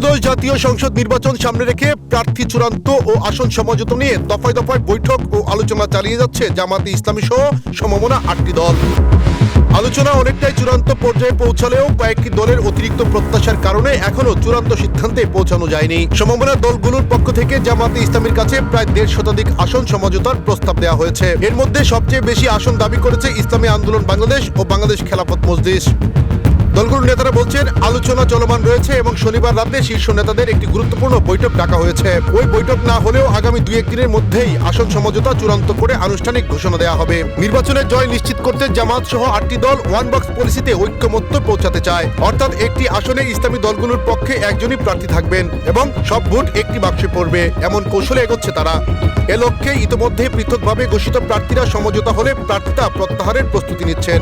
ত্রয়োদশ জাতীয় সংসদ নির্বাচন সামনে রেখে প্রার্থী চূড়ান্ত ও আসন সমঝোতা নিয়ে দফায় দফায় বৈঠক ও আলোচনা চালিয়ে যাচ্ছে জামাতে ইসলামী সহ সমমনা আটটি দল। আলোচনা অনেকটাই চূড়ান্ত পর্যায়ে পৌঁছালেও কয়েকটি দলের অতিরিক্ত প্রত্যাশার কারণে এখনও চূড়ান্ত সিদ্ধান্তে পৌঁছানো যায়নি। সমমনা দলগুলোর পক্ষ থেকে জামাতে ইসলামীর কাছে প্রায় দেড় শতাধিক আসন সমঝোতার প্রস্তাব দেওয়া হয়েছে। এর মধ্যে সবচেয়ে বেশি আসন দাবি করেছে ইসলামী আন্দোলন বাংলাদেশ ও বাংলাদেশ খেলাফত মজলিস। দলগুলোর নেতারা বলছেন, আলোচনা চলমান রয়েছে এবং শনিবার রাতে শীর্ষ নেতাদের একটি গুরুত্বপূর্ণ বৈঠক ডাকা হয়েছে। ওই বৈঠক না হলেও আগামী দুই একদিনের মধ্যেই আসন সমঝোতা চূড়ান্ত করে আনুষ্ঠানিক ঘোষণা দেওয়া হবে। নির্বাচনের জয় নিশ্চিত করতে জামাত সহ আটটি দল ওয়ান বক্স পলিসিতে ঐক্যমত্য পৌঁছাতে চায়। অর্থাৎ একটি আসনে ইসলামী দলগুলোর পক্ষে একজনই প্রার্থী থাকবেন এবং সব ভোট একটি বাক্সে পড়বে, এমন কৌশলে এগোচ্ছে তারা। এ লক্ষ্যে ইতিমধ্যে পৃথকভাবে ঘোষিত প্রার্থীরা সমঝোতা হলে প্রার্থিতা প্রত্যাহারের প্রস্তুতি নিচ্ছেন।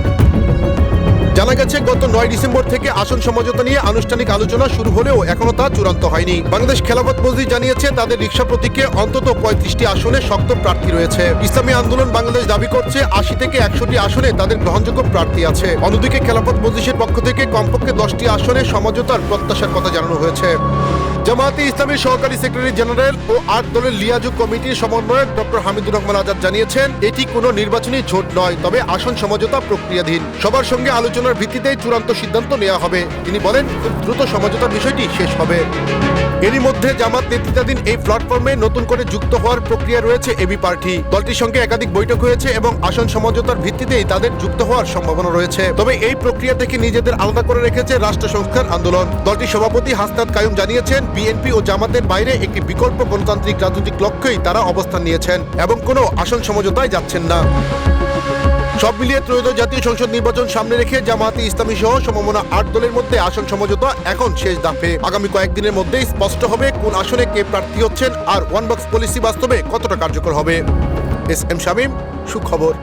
জানা গেছে, গত নয় ডিসেম্বর থেকে আসন সমঝোতা নিয়ে আনুষ্ঠানিক আলোচনা শুরু হলেও এখনও তা চূড়ান্ত হয়নি। বাংলাদেশ খেলাফত মসজিদ জানিয়েছে, তাদের রিক্সা প্রতীকে অন্তত পঁয়ত্রিশটি আসনে শক্ত প্রার্থী রয়েছে। ইসলামী আন্দোলন বাংলাদেশ দাবি করছে, আশি থেকে একশোটি আসনে তাদের গ্রহণযোগ্য প্রার্থী আছে। অন্যদিকে খেলাফত মসজিদের পক্ষ থেকে কমপক্ষে দশটি আসনে সমঝোতার প্রত্যাশার কথা জানানো হয়েছে। জামায়াতে ইসলামী সহকারী সেক্রেটারি জেনারেল ও আট দলের লিয়াজু কমিটির সমন্বয়ক ডক্টর হামিদুর রহমান আজাদ জানিয়েছেন, এটি কোনো নির্বাচনী ঝোট নয়, তবে আসন সমঝোতা প্রক্রিয়াধীন। সবার সঙ্গে আলোচনার ভিত্তিতেই চূড়ান্ত সিদ্ধান্ত নেওয়া হবে। তিনি বলেন, খুব দ্রুত সমঝোতার বিষয়টি শেষ হবে। এরই মধ্যে জামাত নেতৃত্বাধীন এই প্ল্যাটফর্মে নতুন করে যুক্ত হওয়ার প্রক্রিয়া রয়েছে এবি পার্টি। দলটির সঙ্গে একাধিক বৈঠক হয়েছে এবং আসন সমঝোতার ভিত্তিতেই তাদের যুক্ত হওয়ার সম্ভাবনা রয়েছে। তবে এই প্রক্রিয়া থেকে নিজেদের আলাদা করে রেখেছে রাষ্ট্র সংস্কার আন্দোলন। দলটির সভাপতি হাসনাত কায়ুম জানিয়েছেন বিএনপি ও জামাতের বাইরে একটি বিকল্প গণতান্ত্রিক রাজনৈতিক লক্ষ্যেই তারা অবস্থান নিয়েছেন এবং কোনো আসন সমঝোতায় যাচ্ছেন না। সব মিলিয়ে ত্রয়োদশ জাতীয় সংসদ নির্বাচন সামনে রেখে জামায়াতে ইসলামী সহ সমমনা আট দলের মধ্যে আসন সমঝোতা এখন শেষ ধাপে। আগামী কয়েকদিনের মধ্যেই স্পষ্ট হবে কোন আসনে কে প্রার্থী হচ্ছেন আর ওয়ান বক্স পলিসি বাস্তবে কতটা কার্যকর হবে। এস এম শামীম, সুখবর।